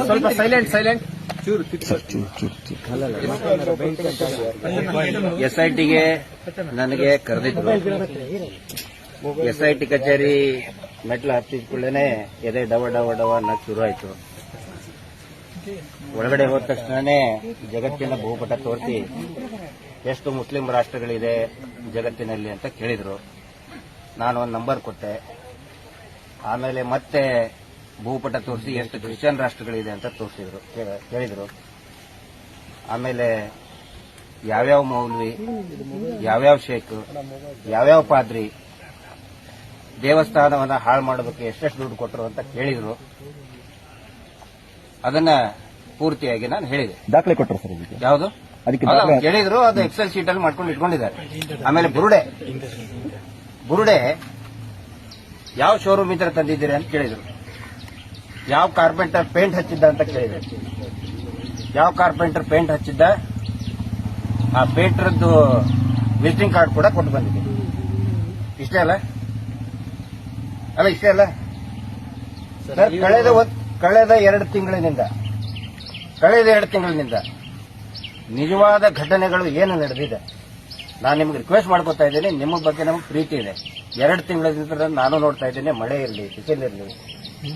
ಸ್ವಲ್ಪ silent silent S I ಟಿಗೆ ನನಗೆ ಕರೆದಿದ್ರು. ಎಸ್ ಐ ಟಿ ಕಚೇರಿ ಮೆಟ್ಲು ಹತ್ತಿದ ಕೂಡಲೇ ಎದೆ ಡವ ಡವ ಡವ ಅನ್ನೋದು ಶುರು ಆಯ್ತು ಒಳಗಡೆ ಹೋದ ತಕ್ಷಣನೇ ಜಗತ್ತಿನ ಭೂಪಟ ತೋರಿಸಿ ಎಷ್ಟು ಮುಸ್ಲಿಂ ರಾಷ್ಟ್ರಗಳಿದೆ ಜಗತ್ತಿನಲ್ಲಿ ಅಂತ ಕೇಳಿದರು. ನಾನು ಒಂದು ನಂಬರ್ ಕೊಟ್ಟೆ. ಆಮೇಲೆ ಮತ್ತೆ ಭೂಪಟ ತೋರಿಸಿ ಎಷ್ಟು ಕ್ರಿಶ್ಚಿಯನ್ ರಾಷ್ಟ್ರಗಳಿದೆ ಅಂತ ತೋರಿಸಿದ್ರು. ಹೇಳಿದರು. ಆಮೇಲೆ ಯಾವ್ಯಾವ ಮೌಲ್ವಿ, ಯಾವ್ಯಾವ ಶೇಖ್, ಯಾವ್ಯಾವ ಪಾದ್ರಿ, ದೇವಸ್ಥಾನವನ್ನು ಹಾಳು ಮಾಡೋದಕ್ಕೆ ಎಷ್ಟೆಷ್ಟು ದುಡ್ಡು ಕೊಟ್ಟರು ಅಂತ ಕೇಳಿದ್ರು. ಅದನ್ನ ಪೂರ್ತಿಯಾಗಿ ನಾನು ಹೇಳಿದೆ. ದಾಖಲೆ ಕೊಟ್ಟರು ಸರ್ ಇದಕ್ಕೆ? ಯಾವುದು? ಅದಕ್ಕೆ ಅಲ್ಲ, ದಾಖಲೆ ಕೇಳಿದ್ರು ಅದು ಎಕ್ಸೆಲ್ ಶೀಟ್ ಅಲ್ಲಿ ಮಾಡ್ಕೊಂಡು ಇಟ್ಕೊಂಡಿದ್ದಾರೆ. ಆಮೇಲೆ ಬುರುಡೆ. ಬುರುಡೆ ಯಾವ ಶೋರೂಮ್ ಇದ್ರೆ ತಂದಿದ್ದೀರಿ ಅಂತ ಕೇಳಿದ್ರು. ಯಾವ ಕಾರ್ಪೆಂಟರ್ ಪೇಂಟ್ ಹಚ್ಚಿದ್ದ ಅಂತ ಕೇಳಿದ್ರು. ಯಾವ ಕಾರ್ಪೆಂಟರ್ ಪೇಂಟ್ ಹಚ್ಚಿದ್ದ? ಆ ಪೇಂಟರ್ದು ವಿಸಿಟಿಂಗ್ ಕಾರ್ಡ್ ಕೂಡ ಕೊಟ್ಟು ಬಂದಿದ್ದೀನಿ. ಇಷ್ಟೇ ಅಲ್ಲ? ಅಲ್ಲ ಇಷ್ಟೇ ಅಲ್ಲ? ಸರ್ ಕಳೆದ ಒಂದ್- ಕಳೆದ ಎರಡು ತಿಂಗಳಿನಿಂದ, ಕಳೆದ ಎರಡು ತಿಂಗಳಿನಿಂದ ನಿಜವಾದ ಘಟನೆಗಳು ಏನು ನಡೆದಿದೆ? ನಾನು ನಿಮ್ಗೆ ರಿಕ್ವೆಸ್ಟ್ ಮಾಡ್ಕೊತಾ ಇದ್ದೀನಿ. ನಿಮ್ಮ ಬಗ್ಗೆ ನಮಗೆ ಪ್ರೀತಿ ಇದೆ. ಎರಡು ತಿಂಗಳಿಂದ ನಾನು ನೋಡ್ತಾ ಇದ್ದೀನಿ. ಮಳೆ ಇರಲಿ ಬಿಸಿಲಿರಲಿ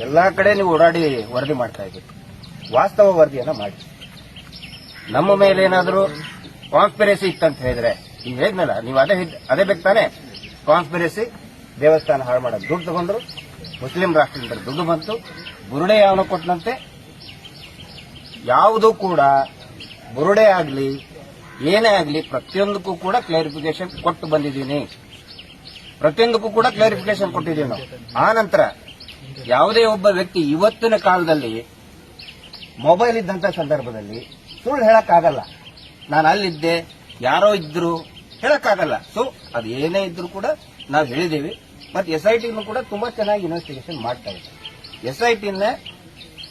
ಎಲ್ಲಾ ಕಡೆ ನೀವು ಓಡಾಡಿ ವರದಿ ಮಾಡ್ತಾ ಇದ್ದೀರಿ. ವಾಸ್ತವ ವರದಿಯನ್ನು ಮಾಡಿ. ನಮ್ಮ ಮೇಲೆ ಏನಾದರೂ ಕಾನ್ಸ್ಪಿರಸಿ ಇತ್ತಂತ ಹೇಳಿದ್ರೆ, ನೀವು ಹೇಳಿದ್ನಲ್ಲ, ನೀವು ಅದೇ ಅದೇ ಬೇಕು ತಾನೆ ಕಾನ್ಸ್ಪಿರಸಿ ದೇವಸ್ಥಾನ ಹಾಳು ಮಾಡೋದು ದುಡ್ಡು ತಗೊಂಡ್ರು ಮುಸ್ಲಿಂ ರಾಷ್ಟ್ರದಿಂದ ದುಡ್ಡು ಬಂತು ಬುರುಡೆ ಯಾವನು ಕೊಟ್ಟನಂತೆ ಯಾವುದೂ ಕೂಡ ಬುರುಡೆ ಆಗಲಿ, ಏನೇ ಆಗಲಿ, ಪ್ರತಿಯೊಂದಕ್ಕೂ ಕೂಡ ಕ್ಲಾರಿಫಿಕೇಶನ್ ಕೊಟ್ಟು ಬಂದಿದ್ದೀನಿ. ಪ್ರತಿಯೊಂದಕ್ಕೂ ಕೂಡ ಕ್ಲಾರಿಫಿಕೇಶನ್ ಕೊಟ್ಟಿದ್ದೀವಿ ನಾವು. ಆ ನಂತರ ಯಾವುದೇ ಒಬ್ಬ ವ್ಯಕ್ತಿ ಇವತ್ತಿನ ಕಾಲದಲ್ಲಿ ಮೊಬೈಲ್ ಇದ್ದಂತ ಸಂದರ್ಭದಲ್ಲಿ ಸುಳ್ಳು ಹೇಳಕ್ಕಾಗಲ್ಲ. ನಾನು ಅಲ್ಲಿದ್ದೆ, ಯಾರೋ ಇದ್ರು ಹೇಳಕ್ಕಾಗಲ್ಲ. ಸೊ ಅದು ಏನೇ ಇದ್ರೂ ಕೂಡ ನಾವು ಹೇಳಿದ್ದೀವಿ. ಮತ್ತೆ ಎಸ್ ಐ ಟಿನೂ ಕೂಡ ತುಂಬಾ ಚೆನ್ನಾಗಿ ಇನ್ವೆಸ್ಟಿಗೇಷನ್ ಮಾಡ್ತಾ ಇದ್ದಾರೆ. ಎಸ್ ಐ ಟಿನ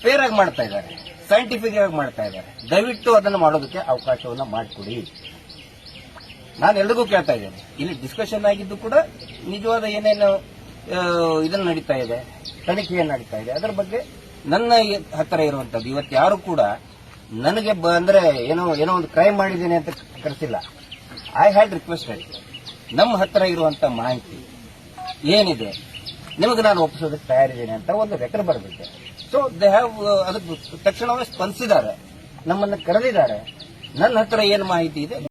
ಫೇರ್ ಆಗಿ ಮಾಡ್ತಾ ಇದ್ದಾರೆ. ಸೈಂಟಿಫಿಕ್ ಆಗಿ ಮಾಡ್ತಾ ಇದ್ದಾರೆ. ದಯವಿಟ್ಟು ಅದನ್ನು ಮಾಡೋದಕ್ಕೆ ಅವಕಾಶವನ್ನ ಮಾಡಿಕೊಡಿ. ನಾನು ಎಲ್ರಿಗೂ ಕೇಳ್ತಾ ಇದ್ದೇನೆ. ಇಲ್ಲಿ ಡಿಸ್ಕಷನ್ ಆಗಿದ್ದು ಕೂಡ ನಿಜವಾದ ಏನೇನು ಇದನ್ನು ನಡೀತಾ ಇದೆ ತನಿಖೆ ಏನ್ ನಡೀತಾ ಇದೆ. ಅದರ ಬಗ್ಗೆ ನನ್ನ ಹತ್ತಿರ ಇರುವಂತದ್ದು, ಇವತ್ತು ಯಾರು ಕೂಡ ನನಗೆ ಅಂದ್ರೆ ಏನೋ ಏನೋ ಒಂದು ಕ್ರೈಮ್ ಮಾಡಿದ್ದೇನೆ ಅಂತ ಕರೆಸಿಲ್ಲ. ಐ ಹ್ಯಾಡ್ ರಿಕ್ವೆಸ್ಟೆಡ್ ನಮ್ಮ ಹತ್ತಿರ ಇರುವಂತ ಮಾಹಿತಿ. ಏನಿದೆ? ನಿಮಗೆ ನಾನು ಒಪ್ಪಿಸೋದಕ್ಕೆ ತಯಾರಿದ್ದೇನೆ ಅಂತ ಒಂದು ರೆಕರ್ ಬರಬೇಕು ಸೊ ದೇ ಹ್ಯಾವ್ ಅದಕ್ಕೆ ತಕ್ಷಣವೇ ಸ್ಪಂದಿಸಿದ್ದಾರೆ. ನಮ್ಮನ್ನು ಕರೆದಿದ್ದಾರೆ. ನನ್ನ ಹತ್ರ ಏನು ಮಾಹಿತಿ ಇದೆ?